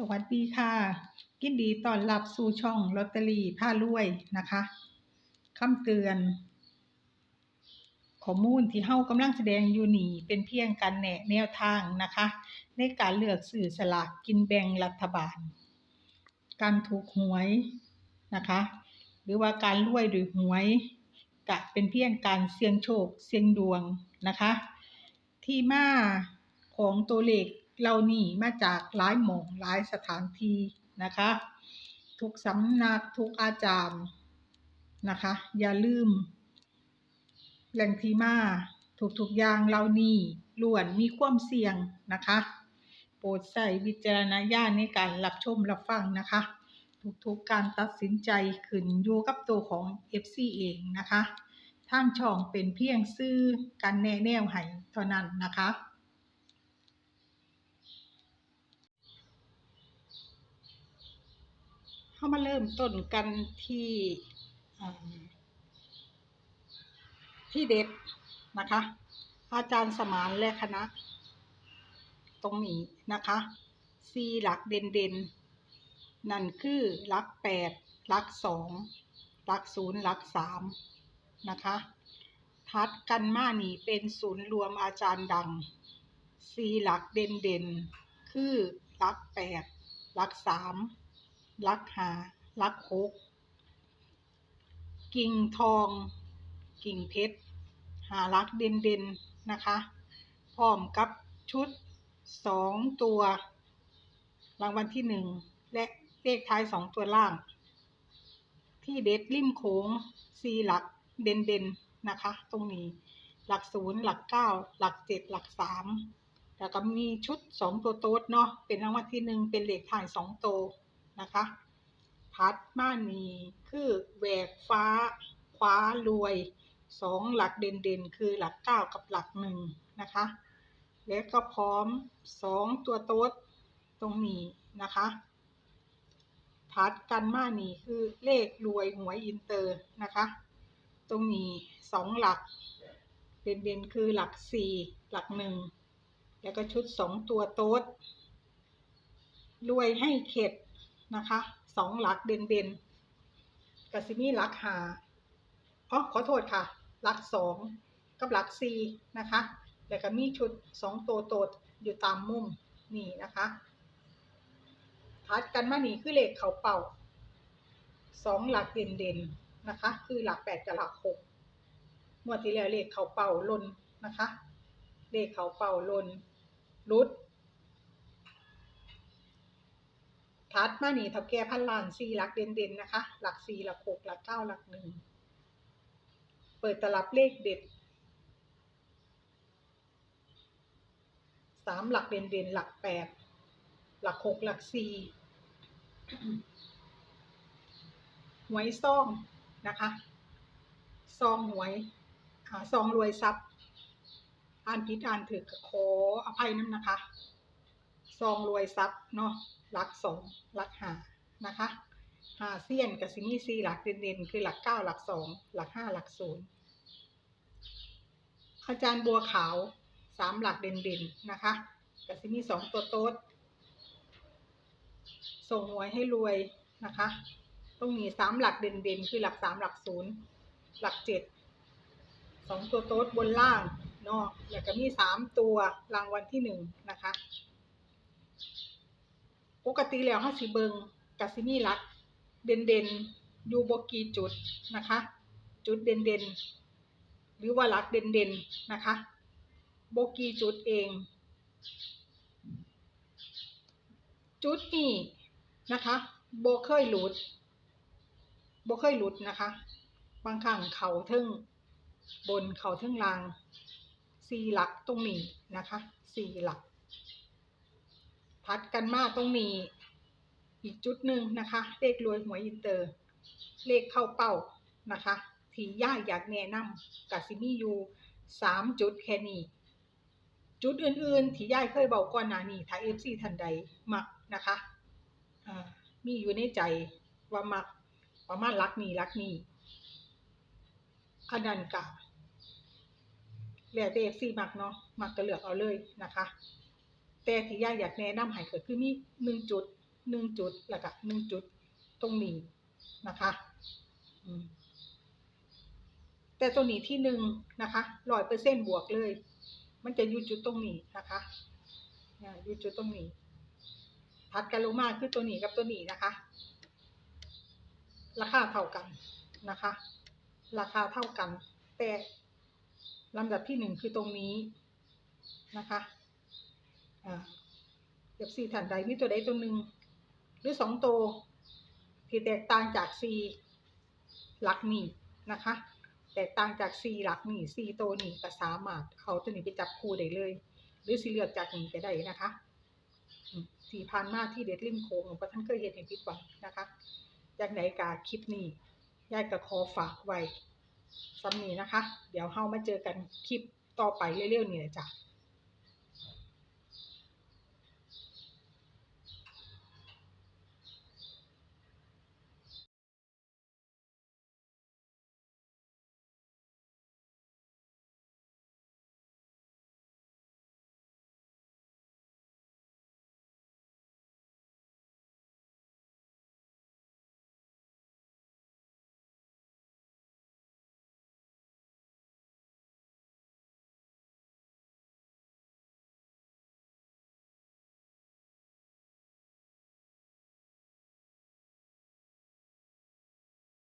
สวัสดีค่ะยินดีต้อนรับสู่ช่องลอตเตอรี่ผ้ารวยนะคะคำเตือน ข้อมูลที่เฮากำลังแสดงอยู่นี่เป็นเพียงการแนะแนวทางนะคะ ในการเลือกซื้อสลากกินแบ่งรัฐบาล การถูกหวยนะคะ หรือว่าการรวยโดยหวยกะเป็นเพียงการเสี่ยงโชคเสี่ยงดวงนะคะ ที่มาของตัวเลข เหล่านี้มาจากหลายหม่องหลายสถานที่นะคะ ทุกสำนักทุกอาจารย์นะคะ อย่าลืมแหล่งที่มาทุกๆอย่างเหล่านี้ล้วนมีความเสี่ยงนะคะ โปรดใส่วิจารณญาณในการรับชมรับฟังนะคะ ทุกๆการตัดสินใจขึ้นอยู่กับตัวของ FC เองนะคะทางช่องเป็นเพียงซื้อการแนะแนวให้เท่านั้นนะคะ เข้ามาเริ่มต้นกันที่ที่เด็ดนะคะ อาจารย์สมานและคณะ ตรงนี้นะคะซีหลักเด่นเด่นนั่นคือหลักแปดหลักสองหลักศูนย์หลักสามนะคะทัดกันมานี่เป็นศูนย์รวมอาจารย์ดังซีหลักเด่นเด่นคือหลักแปดหลักสาม ลักหาลักหกกิ่งทอง กิ่งเพชรหาลักเด่นเด่นนะคะ พร้อมกับชุดสองตัว รางวัลที่หนึ่งและเลขท้ายสองตัวล่าง ที่เด็ดริมโขงสี่หลักเด่นเด่นนะคะ ตรงนี้หลักศูนย์หลักเก้าหลักเจ็ดหลักสามแล้วก็มีชุดสองตัวโต๊ดเนาะเป็นรางวัลที่หนึ่งเป็นเลขท้ายสองตัว นะคะ พัดมานีคือแหวกฟ้าคว้ารวยสองหลักเด่นๆ คือหลักเก้ากับหลักหนึ่งนะคะ และก็พร้อมสองตัวโต๊ดตรงนี้นะคะทัดกันมานี่คือเลขรวยหวยอินเตอร์นะคะ ตรงนี้สองหลักเด่นๆ คือหลักสี่หลักหนึ่งแล้วก็ชุดสองตัวโต๊ดรวยให้เข็ด นะคะสองหลักเด่นๆกับซิมีหลักหาอ๋อขอโทษค่ะ หลักสองกับหลักสี่นะคะแล้วก็มีชุดสองตัวโตดอยู่ตามมุมนี่นะคะทัดกันมานี่คือเลขเขาเป่าสองหลักเด่นๆนนะคะ คือหลักแปดกับหลักหกมื่อที่แล้วเลขเขาเป่าลนนะคะ เลขเขาเป่าลนรุด ทัดมานี่เท่าแก่พันล้านสี่หลักเด่นๆนะคะ หลักสี่หลักหกหลักเก้าหลักหนึ่งเปิดตลับเลขเด็ดสามหลักเด่นๆหลักแปดหลักหกหลักสี่หวยซ่องนะคะซองหวยซองรวยทรัพย์ อ่านผิดอ่านถึกขออภัยน้ำนะคะ ซองรวยทรัพย์เนาะหลักสองหลักหานะคะหาเซียนกับซิมี่ซีหลักเด่นๆคือหลักเก้าหลักสองหลักห้าหลักศูนย์อาจารย์บัวขาวสามหลักเด่นๆนะคะกับซิมี่สองตัวโต๊ดส่งหวยให้รวยนะคะต้องมีสามหลักเด่นๆคือหลักสามหลักศูนย์หลักเจ็ดสองตัวโต๊ดบนล่างเนาะแล้วก็มีสามตัวรางวัลที่หนึ่งนะคะ ปกติแล้วห้าสิเบิงกับซิมีหลัก เด่นๆอยู่บกีจุดนะคะ จุดเด่นๆหรือว่าหลักเด่นๆนนะคะโบกีจุดเอง จุดนี้นะคะโบเคยหลุดโบเคยหลุดนะคะ บางครั้งเขาทึ่งบนเขาทึ่งล่างสี่หลักตรงนี้นะคะสี่หลัก ทัดกันมาตรงนีอีกจุดหนึ่งนะคะ เลขรวยหวยอินเตอร์ เลขเข้าเป้านะคะที่ย่าอยากแนะนำกับซิมีอยู่สามจุดแค่นี้จุดอื่นๆ ที่ย่ายเคยบอกก่อนหน้านี้ถ้าเอฟซีทันใดมักนะคะมีอยู่ในใจว่ามักประมาณรักนี้รักนี้อันนั้นกะแล้วแต่เอฟซีมักเนาะมักก็เลือกเอาเลยนะคะ แต่ที่ย่าอยากแนะนำให้ก็คือมีหนึ่งจุดหนึ่งจุดแล้วก็หนึ่งจุดตรงนี้นะคะแต่ตัวนี้ที่หนึ่งนะคะร้อยเปอร์เซ็นบวกเลย มันจะอยู่จุดตรงนี้นะคะยอยู่จุดตรงนี้ถัดกันลงมาคือตัวนี้กับตัวนี้นะคะ ราคาเท่ากันนะคะ ราคาเท่ากัน แต่ลำดับที่หนึ่งคือตรงนี้นะคะ อ่าเดี๋ยวสี่ฐานใดมีตัวใดตัวหนึ่งหรือสองตัวที่แตกต่างจากสี่หลักนี้นะคะ แตกต่างจากสี่หลักนี่สี่ตัวนี่ก็สามารถเอาตัวนี้ไปจับคู่ได้เลย หรือสิเลือกจากนี้ก็ได้นะคะสี่พันมาที่เด็ดริมโค้งเพราะท่านเคยเห็นเห็นผิดหวังนะคะจากไหนกาคลิปนี้ยายก็ขอฝากไว้ซ้ำนี้นะคะ เดี๋ยวเฮามาเจอกันคลิปต่อไปเร็วๆนี่แหละจ้ะ